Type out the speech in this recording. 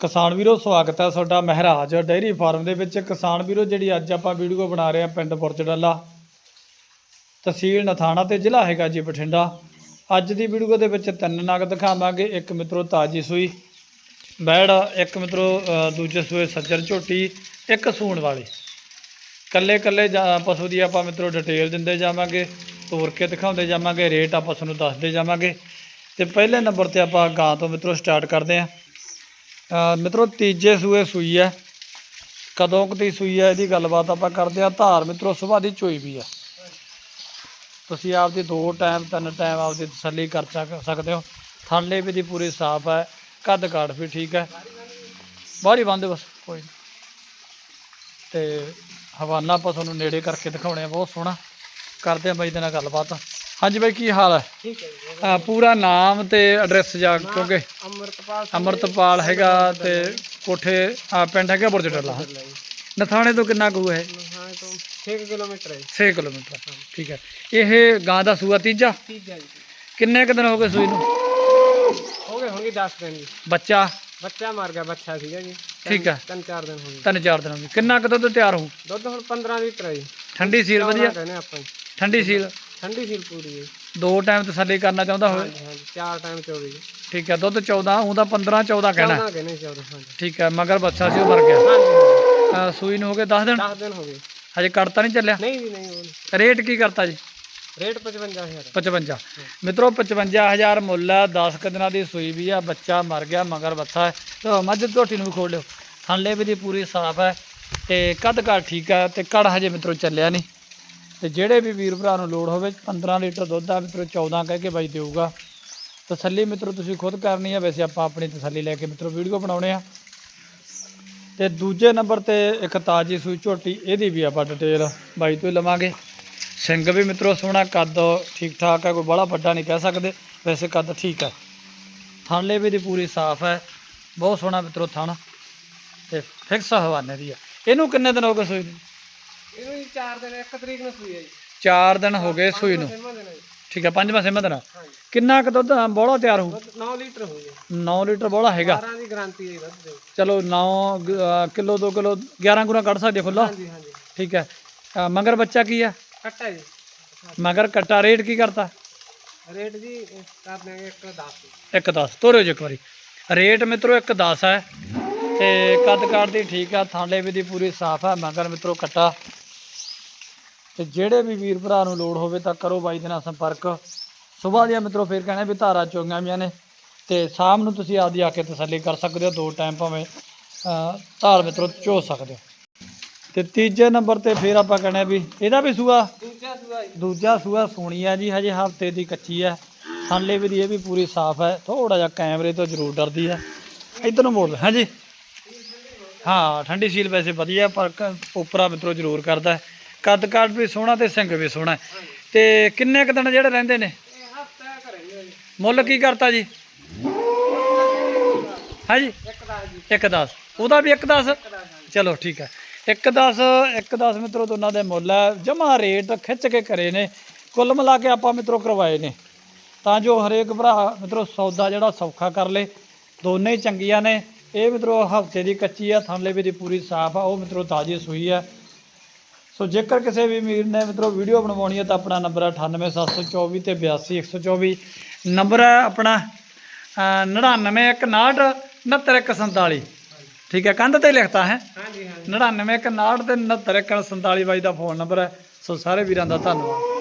ਕਿਸਾਨ ਵੀਰੋ, ਸਵਾਗਤ ਹੈ ਤੁਹਾਡਾ ਮਹਿਰਾਜ ਡੇਅਰੀ ਫਾਰਮ ਦੇ ਵਿੱਚ। ਕਿਸਾਨ ਵੀਰੋ, ਜਿਹੜੀ ਅੱਜ ਆਪਾਂ ਵੀਡੀਓ ਬਣਾ ਰਹੇ ਹਾਂ ਪਿੰਡ ਬੁਰਜਡਾਲਾ ਤਹਿਸੀਲ ਨਥਾਣਾ ਤੇ ਜ਼ਿਲ੍ਹਾ ਹੈਗਾ ਜੀ ਬਠਿੰਡਾ। ਅੱਜ ਦੀ ਵੀਡੀਓ ਦੇ ਵਿੱਚ ਤਿੰਨ ਨਗ ਦਿਖਾਵਾਂਗੇ, ਇੱਕ ਮਿੱਤਰੋ ਤਾਜੀ ਸੂਈ, ਬੈੜ, ਇੱਕ ਮਿੱਤਰੋ ਦੂਜੇ ਸੂਏ ਸੱਜਰ ਝੋਟੀ, ਇੱਕ ਸੂਣ ਵਾਲੀ। ਕੱਲੇ ਕੱਲੇ ਪਸ਼ੂ ਦੀ ਆਪਾਂ ਮਿੱਤਰੋ ਡਿਟੇਲ ਦਿੰਦੇ ਜਾਵਾਂਗੇ, ਤੋਰ ਕੇ ਦਿਖਾਉਂਦੇ ਜਾਵਾਂਗੇ ਰੇਟ ਆਪਾਂ ਤੁਹਾਨੂੰ ਦੱਸਦੇ ਜਾਵਾਂਗੇ। ਤੇ ਪਹਿਲੇ ਨੰਬਰ ਤੇ ਆਪਾਂ ਗਾਂ ਤੋਂ ਮਿੱਤਰੋ ਸਟਾਰਟ ਕਰਦੇ ਹਾਂ। ਮਿੱਤਰੋ, ਤੀਜੇ ਸੂਏ ਸੂਈ ਹੈ। ਕਦੋਂ ਕਦੀ ਸੂਈ ਹੈ, ਇਹਦੀ ਗੱਲਬਾਤ ਆਪਾਂ ਕਰਦੇ ਹਾਂ। ਧਾਰ ਮਿੱਤਰੋ, ਸੁਬਾਹ ਦੀ ਚੋਈ ਵੀ ਹੈ। ਤੁਸੀਂ ਆਪਦੀ ਦੋ ਟਾਈਮ, ਤਿੰਨ ਟਾਈਮ ਆਪਦੀ ਤਸੱਲੀ ਕਰ ਸਕਦੇ ਹੋ। ਥੱਲੇ ਵੀ ਦੀ ਪੂਰੀ ਸਾਫ਼ ਹੈ। ਕੱਦ ਕਾਠ ਵੀ ਠੀਕ ਹੈ। ਬਾਹਰੀ ਬੰਦ ਬਸ, ਕੋਈ ਨੀ। ਤੇ ਹਵਾਨਾ ਆਪਾਂ ਤੁਹਾਨੂੰ ਨੇੜੇ ਕਰਕੇ ਦਿਖਾਉਣੇ ਆ, ਬਹੁਤ ਸੋਹਣਾ। ਕਰਦੇ ਆ ਬਾਈ ਦੇ ਨਾਲ ਗੱਲਬਾਤ। ਹਾਂਜੀ ਬਾਈ ਕੀ ਹਾਲ ਹੈ? ਠੀਕ ਹੈ ਜੀ ਪੂਰਾ ਨਾਮ ਤੇ ਐਡਰੈਸ ਜਾ ਕਿਉਂਕਿ ਅਮਰਤਪਾਲ ਅਮਰਤਪਾਲ ਹੈਗਾ ਤੇ ਕੋਠੇ ਆ ਪਿੰਡ ਹੈਗਾ ਬੁਰਜਟਲਾ ਨਥਾਣੇ ਤੋਂ ਕਿੰਨਾ ਕੁ ਹੈ? ਹਾਂ ਤੋਂ 6 ਕਿਲੋਮੀਟਰ ਹੈ 6 ਕਿਲੋਮੀਟਰ ਠੀਕ ਹੈ। ਇਹ ਗਾਂ ਦਾ ਸੂਆ ਤੀਜਾ? ਠੀਕ ਹੈ ਜੀ। ਕਿੰਨੇ ਕੁ ਦਿਨ ਹੋ ਗਏ ਸੂਈ ਨੂੰ? ਹੋ ਗਏ ਹੋਣਗੇ 10 ਦਿਨ ਜੀ। ਬੱਚਾ? ਬੱਚਾ ਮਰ ਗਿਆ ਬੱਚਾ ਸੀਗਾ ਜੀ। ਠੀਕ ਹੈ। ਤਿੰਨ ਚਾਰ ਦਿਨ ਹੋ ਗਏ। ਤਿੰਨ ਚਾਰ ਦਿਨ ਹੋ ਗਏ। ਕਿੰਨਾ ਕੁ ਦੁੱਧ ਤਿਆਰ ਹੋ? ਦੁੱਧ ਹੁਣ 15 ਲੀਟਰ ਹੈ ਜੀ। ਠੰਡੀ ਸੀਲ ਵਧੀਆ? ਕਹਿੰਦੇ ਆਪਾਂ ਜੀ। ਠੰਡੀ ਸੀਲ? ਠੰਡੀ ਸੀਲ ਪੂਰੀ ਹੈ ਦੋ ਟਾਈਮ ਤਸੱਲੀ ਕਰਨਾ ਚਾਹੁੰਦਾ ਹੋਵੇ। ਹਾਂਜੀ ਹਾਂਜੀ ਚਾਰ ਟਾਈਮ 24 ਜੀ। ਠੀਕ ਹੈ ਦੁੱਧ 14 ਉਹਦਾ 15 14 ਕਹਿਣਾ। 14 ਕਹਿੰਦੇ 14 ਹਾਂਜੀ। ਠੀਕ ਹੈ ਮਗਰ ਬੱਚਾ ਸੀ ਉਹ ਮਰ ਗਿਆ। ਹਾਂਜੀ ਸੂਈ ਨੂੰ ਹੋ ਗਏ 10 ਦਿਨ? 10 ਦਿਨ ਹੋ ਗਏ। ਹਜੇ ਕੱਟਤਾ ਨਹੀਂ ਚੱਲਿਆ? ਨਹੀਂ ਜੀ ਨਹੀਂ। ਰੇਟ ਕੀ ਕਰਤਾ ਜੀ? ਰੇਟ 55000 55 ਮਿੱਤਰੋ 55000 ਮੁੱਲ ਹੈ 10 ਕੁ ਦਿਨਾਂ ਦੀ ਸੂਈ ਵੀ ਆ ਬੱਚਾ ਮਰ ਗਿਆ ਮਗਰ ਬੱਚਾ ਹੈ। ਤੇ ਮੱਝ ਝੋਟੀ ਨੂੰ ਵੀ ਖੋਲ ਲਿਓ। ਥਣਲੇ ਵੀ ਦੀ ਪੂਰੀ ਸਾਫ਼ ਹੈ ਤੇ ਕੱਦ ਕਾਠ ਠੀਕ ਹੈ ਤੇ ਕੜ ਹਜੇ ਮਿੱਤਰੋ ਚੱਲਿਆ ਨਹੀਂ। ਤੇ ਜਿਹੜੇ ਵੀ ਵੀਰ ਭਰਾ ਨੂੰ ਲੋੜ ਹੋਵੇ 15 ਲੀਟਰ ਦੁੱਧ ਆ, ਮਿੱਤਰੋ 14 ਕਹਿ ਕੇ ਬਾਈ ਦੇਊਗਾ। ਤਸੱਲੀ ਮਿੱਤਰੋ, ਤੁਸੀਂ ਖੁਦ ਕਰਨੀ ਆ। ਵੈਸੇ ਆਪਾਂ ਆਪਣੀ ਤਸੱਲੀ ਲੈ ਕੇ ਮਿੱਤਰੋ, ਵੀਡੀਓ ਬਣਾਉਣੇ ਆ। ਤੇ ਦੂਜੇ ਨੰਬਰ ਤੇ ਇੱਕ ਤਾਜੀ ਸੂਈ ਝੋਟੀ, ਇਹਦੀ ਵੀ ਆਪਾਂ ਡਿਟੇਲ ਬਾਈ ਤੋਂ ਲਵਾਂਗੇ। ਸਿੰਘ ਵੀ ਮਿੱਤਰੋ, ਸੋਹਣਾ ਕੱਦ ਠੀਕ ਠਾਕ ਹੈ ਕੋਈ ਬੜਾ ਵੱਡਾ ਨਹੀਂ ਕਹਿ ਸਕਦੇ। ਵੈਸੇ ਕੱਦ ਠੀਕ ਹੈ ਥਣਲੇ ਵੀ ਦੀ ਪੂਰੀ ਸਾਫ਼ ਹੈ ਬਹੁਤ ਸੋਹਣਾ ਮਿੱਤਰੋ ਥਣ। ਤੇ ਫਿਕਸ ਹਵਾਨੇ ਦੀ ਆ। ਇਹਨੂੰ ਕਿੰਨੇ ਦਿਨ ਹੋ ਗਏ ਸੂਈ ਨੂੰ? ਇਹਨੂੰ ਜੀ 4 ਦਿਨ 1 ਤਰੀਕ ਨੂੰ ਸੂਈ ਹੈ ਜੀ। 4 ਦਿਨ ਹੋ ਗਏ ਸੂਈ ਨੂੰ। ਹੈ ਜੀ। ਠੀਕ ਹੈ ਪੰਜਵਾਂ ਛੇਵਾਂ ਦਿਨ ਹਾਂਜੀ। ਕਿੰਨਾ ਕੁ ਦੁੱਧ ਬੋਲਾ ਤਿਆਰ ਦੁੱਧ 9 ਲੀਟਰ ਹੋ ਗਏ 9 ਲੀਟਰ ਬੋਲਾ ਹੈਗਾ। 12 ਦੀ ਗਾਰੰਟੀ ਹੈ ਦੁੱਧ ਦੀ। ਚਲੋ 9 ਕਿਲੋ 2 ਕਿਲੋ 11 ਗੁਣਾ ਕੱਢ ਸਕਦੇ ਖੁੱਲਾ ਹਾਂਜੀ ਹਾਂਜੀ। ਠੀਕ ਹੈ ਅ, ਮਗਰ ਬੱਚਾ ਕੀ ਹੈ ਕੱਟਾ ਜੀ। ਮਗਰ ਕੱਟਾ ਰੇਟ ਕੀ ਕਰਤਾ? ਰੇਟ ਜੀ ਇਹ ਕਰ ਦਿਆਂਗੇ 1 10 ਇੱਕ 10 ਤੋਰਿਓ ਜੀ ਇੱਕ ਵਾਰੀ। ਰੇਟ ਮਿੱਤਰੋ ਇੱਕ 10 ਹੈ। ਤੇ ਕੱਦ ਕਾਠ ਦੀ ਠੀਕ ਆ ਥਾਂਲੇ ਵੀ ਦੀ ਪੂਰੀ ਸਾਫ਼ ਹੈ ਮਗਰ ਮਿੱਤਰੋ ਕੱਟਾ। ਤੇ ਜਿਹੜੇ ਵੀ ਵੀਰ ਭਰਾ ਨੂੰ ਲੋੜ ਹੋਵੇ ਤਾਂ ਕਰੋ ਬਾਈ ਦੇ ਨਾਲ ਸੰਪਰਕ। ਸਵੇਰ ਦੀਆਂ ਮਿੱਤਰੋ ਫੇਰ ਕਹਿੰਦੇ ਵੀ ਧਾਰਾ ਚੋਂਗੀਆਂ ਵੀਆਂ ਨੇ ਤੇ ਸ਼ਾਮ ਨੂੰ ਤੁਸੀਂ ਆਪਦੀ ਆ ਕੇ ਤਸੱਲੀ ਕਰ ਸਕਦੇ ਹੋ ਦੋ ਟਾਈਮ ਭਾਵੇਂ ਧਾਰ ਮਿੱਤਰੋ ਚੋ ਸਕਦੇ ਹੋ। ਤੇ ਤੀਜੇ ਨੰਬਰ ਤੇ ਫੇਰ ਆਪਾਂ ਕਹਿੰਦੇ ਵੀ ਇਹਦਾ ਵੀ ਸੂਆ? ਦੂਜਾ ਸੂਆ ਦੂਜਾ ਸੂਆ ਸੋਣੀ ਆ ਜੀ ਹਜੇ ਹਫ਼ਤੇ ਦੀ ਕੱਚੀ ਹੈ ਥਾਂਲੇ ਵੀ ਦੀ ਇਹ ਵੀ ਪੂਰੀ ਸਾਫ਼ ਹੈ ਥੋੜਾ ਜਿਹਾ ਕੈਮਰੇ ਤੋਂ ਜ਼ਰੂਰ ਡਰਦੀ ਹੈ ਇਧਰ ਨੂੰ ਮੋੜ ਹਾਂਜੀ। ਹਾਂ ਠੰਡੀ ਸੀਲ ਵੈਸੇ ਵਧੀਆ ਪਰ ਉਪਰਾ ਮਿੱਤਰੋ ਜ਼ਰੂਰ ਕਰਦਾ। ਕੱਦ ਕਾਠ ਵੀ ਸੋਹਣਾ ਤੇ ਸਿੰਘ ਵੀ ਸੋਹਣਾ ਹੈ। ਤੇ ਕਿੰਨੇ ਕੁ ਦਿਨ ਜਿਹੜੇ ਰਹਿੰਦੇ ਨੇ? ਮੁੱਲ ਕੀ ਕਰਤਾ ਜੀ? ਹਾਂਜੀ ਇੱਕ ਦਾ ਜੀ? ਇੱਕ 10 ਉਹਦਾ ਵੀ ਇੱਕ 10 ਚਲੋ ਠੀਕ ਹੈ। ਇੱਕ 10 ਇੱਕ 10 ਮਿੱਤਰੋ, ਦੋਨਾਂ ਦੇ ਮੁੱਲ ਹੈ। ਜਮਾ ਰੇਟ ਖਿੱਚ ਕੇ ਕਰੇ ਨੇ। ਕੁੱਲ ਮਿਲਾ ਕੇ ਆਪਾਂ ਮਿੱਤਰੋ ਕਰਵਾਏ ਨੇ। ਤਾਂ ਜੋ ਹਰੇਕ ਭਰਾ ਮਿੱਤਰੋ ਸੌਦਾ ਜਿਹੜਾ ਸੌਖਾ ਕਰ ਲੇ। ਦੋਨੇ ਹੀ ਚੰਗੀਆਂ ਨੇ। ਇਹ ਮਿੱਤਰੋ ਹਫ਼ਤੇ ਦੀ ਕੱਚੀ ਆ, ਥਾਂਲੇ ਵੀ ਦੀ ਪੂਰੀ ਸਾਫ਼ ਆ। ਉਹ ਮਿੱਤਰੋ ਤਾਜ਼ੀ ਸੂਈ ਆ। ਸੋ ਜੇਕਰ ਕਿਸੇ ਵੀ ਵੀਰ ਨੇ ਮਿੱਤਰੋ ਵੀਡੀਓ ਬਣਵਾਉਣੀ ਹੈ ਤਾਂ ਆਪਣਾ ਨੰਬਰ ਹੈ 98724 ਤੇ 82124 ਨੰਬਰ ਹੈ ਆਪਣਾ ਅ, 9961 69147 ਠੀਕ ਹੈ ਕੰਧ ਤੇ ਲਿਖਤਾ ਹੈ। ਹਾਂਜੀ ਹਾਂਜੀ। 99 61 ਤੇ 69 47 ਬਾਈ ਦਾ ਫੋਨ ਨੰਬਰ ਹੈ। ਸੋ ਸਾਰੇ ਵੀਰਾਂ ਦਾ ਧੰਨਵਾਦ।